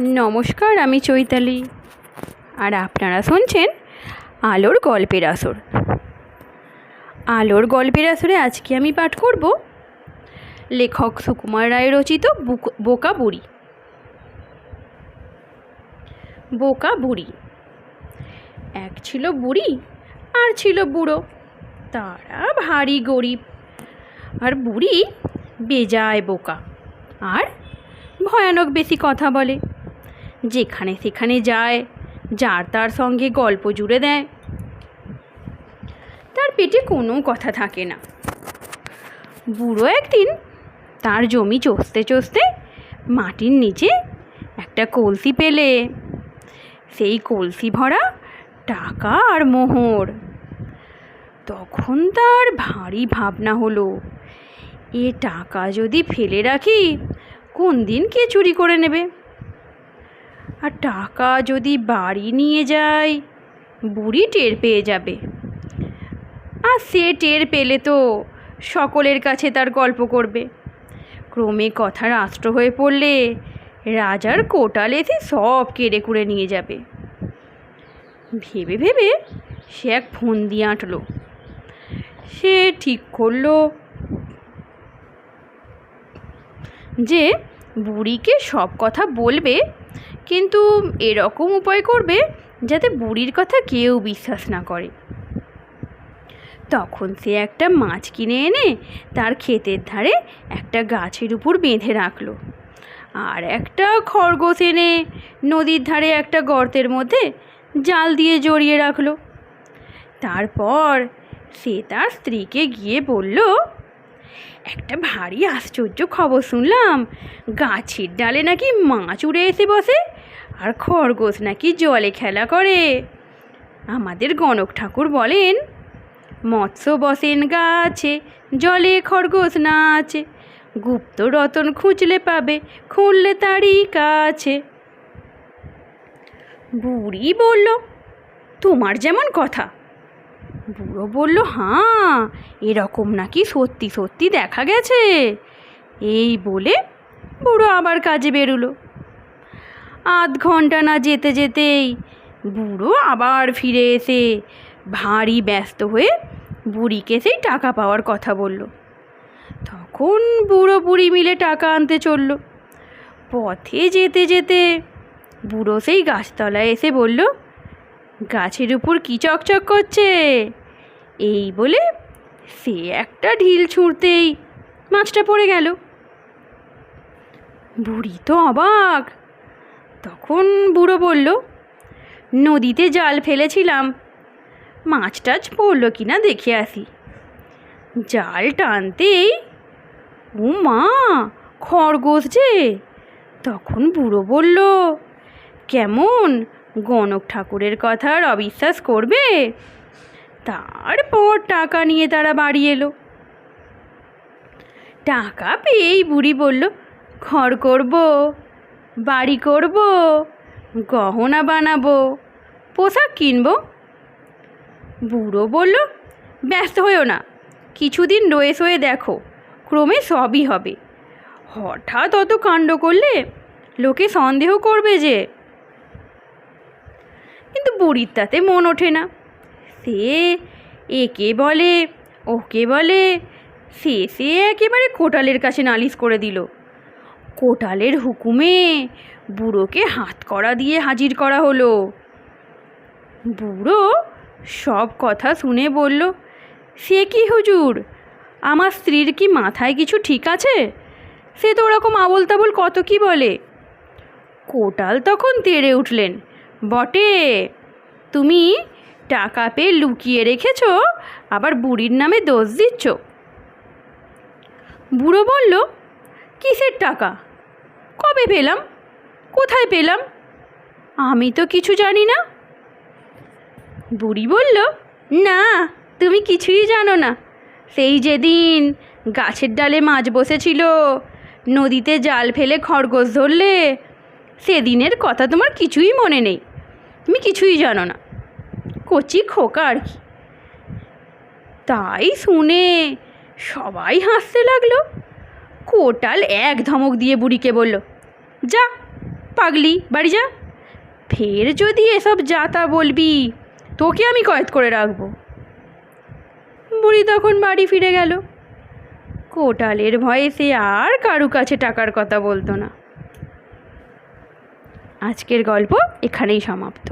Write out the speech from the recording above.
নমস্কার, আমি চৈতালি। আর আপনারা শুনছেন আলোর গল্পের আসর। আলোর গল্পের আসরে আজকে আমি পাঠ করব লেখক সুকুমার রায় রচিত বুক- বোকা বুড়ি বোকা বুড়ি এক ছিল বুড়ি, আর ছিল বুড়ো। তারা ভারী গরিব। আর বুড়ি বেজায় বোকা। আর ভয়ানক বেশি কথা বলে। যেখানে সেখানে যায়, যার তার সঙ্গে গল্প জুড়ে দেয়। তার পেটে কোনো কথা থাকে না। বুড়ো একদিন তার জমি চষতে চষতে মাটির নিচে একটা কলসি পেলে। সেই কলসি ভরা টাকা আর মোহর। তখন তার ভারী ভাবনা হলো, এ টাকা যদি ফেলে রাখি, কোন দিন কে চুরি করে নেবে? আর টাকা যদি বাড়ি নিয়ে যায়, বুড়ি টের পেয়ে যাবে। আর সে টের পেলে তো সকলের কাছে তার গল্প করবে। ক্রমে কথা রাষ্ট্র হয়ে পড়লে রাজার কোটাল এসে সব কেড়ে কুড়ে নিয়ে যাবে। ভেবে ভেবে সে এক ফোন দিয়ে আঁটলো। সে ঠিক করল যে বুড়িকে সব কথা বলবে কিন্তু এরকম উপায় করবে যাতে বুড়ির কথা কেউ বিশ্বাস না করে। তখন সে একটা মাছ কিনে এনে তার ক্ষেতের ধারে একটা গাছের উপর বেঁধে রাখল। আর একটা খরগোশ এনে নদীর ধারে একটা গর্তের মধ্যে জাল দিয়ে জড়িয়ে রাখল। তারপর সে তার স্ত্রীকে গিয়ে বলল একটা ভারী আশ্চর্য খবর শুনলাম। গাছের ডালে নাকি মাছ উড়ে এসে বসে, আর খরগোশ নাকি জলে খেলা করে। আমাদের গণক ঠাকুর বলেন, মৎস্য বসেন গাছে, জলে খরগোশ নাচে, গুপ্ত রতন খুঁজলে পাবে, খুঁড়লে তারই কাছে। বুড়ি বলল, তোমার যেমন কথা বুড়ো বলল, হাঁ, এরকম নাকি সত্যি সত্যি দেখা গেছে। এই বলে বুড়ো আবার কাজে বেরোলো। আধ ঘণ্টা না যেতে যেতেই বুড়ো আবার ফিরে এসে ভারী ব্যস্ত হয়ে বুড়িকে সেই টাকা পাওয়ার কথা বলল। তখন বুড়ো বুড়ি মিলে টাকা আনতে চলল। পথে যেতে যেতে বুড়ো সেই গাছতলায় এসে বলল গাছের উপর কি চকচক করছে? এই বলে সে একটা ঢিল ছুঁড়তেই মাছটা পড়ে গেল। বুড়ি তো অবাক। তখন বুড়ো বলল, নদীতে জাল ফেলেছিলাম। মাছ টাছ পড়ল কি না দেখে আসি। জাল টানতেই ও মা খরগোশ যে! তখন বুড়ো বলল, কেমন? গণক ঠাকুরের কথা আর অবিশ্বাস করবে? তারপর টাকা নিয়ে তারা বাড়ি এলো। টাকা পেয়েই বুড়ি বলল, ঘর করব, বাড়ি করব, গহনা বানাবো, পোশাক কিনবো? বুড়ো বলল, ব্যস্ত হয়েও না, কিছুদিন রয়ে সয়ে দেখো, ক্রমে সবই হবে। হঠাৎ অত কাণ্ড করলে লোকে সন্দেহ করবে যে কিন্তু বুড়ির তাতে মন ওঠে না। সে একে বলে, ওকে বলে, সে সে একেবারে কোটালের কাছে নালিশ করে দিল। কোটালের হুকুমে বুড়োকে হাত করা দিয়ে হাজির করা হলো। বুড়ো সব কথা শুনে বলল, সে কি হুজুর? আমার স্ত্রীর কি মাথায় কিছু ঠিক আছে? সে তো ওরকম আবল তাবল কত কি বলে? কোটাল তখন তেড়ে উঠলেন। বটে। তুমি টাকা পেয়ে লুকিয়ে রেখেছো, আবার বুড়ির নামে দোষ দিচ্ছ। বুড়ো বলল, কিসের টাকা? কবে পেলাম? কোথায় পেলাম? আমি তো কিছু জানি না। বুড়ি বলল, না, তুমি কিছুই জানো না। সেই যেদিন গাছের ডালে মাছ বসেছিল, নদীতে জাল ফেলে খরগোশ ধরলে, সেদিনের কথা তোমার কিছুই মনে নেই। তুমি কিছুই জানো না। কচি খোকা আর কি। তাই শুনে সবাই হাসতে লাগল। কোটাল এক ধমক দিয়ে বুড়িকে বলল, যা, পাগলি, বাড়ি যা। ফের যদি এসব যা তা বলবি, তোকে আমি কয়েদ করে রাখব। বুড়ি তখন বাড়ি ফিরে গেল। কোটালের ভয়ে সে আর কারু কাছে টাকার কথা বলতো না। আজকের গল্প এখানেই সমাপ্ত।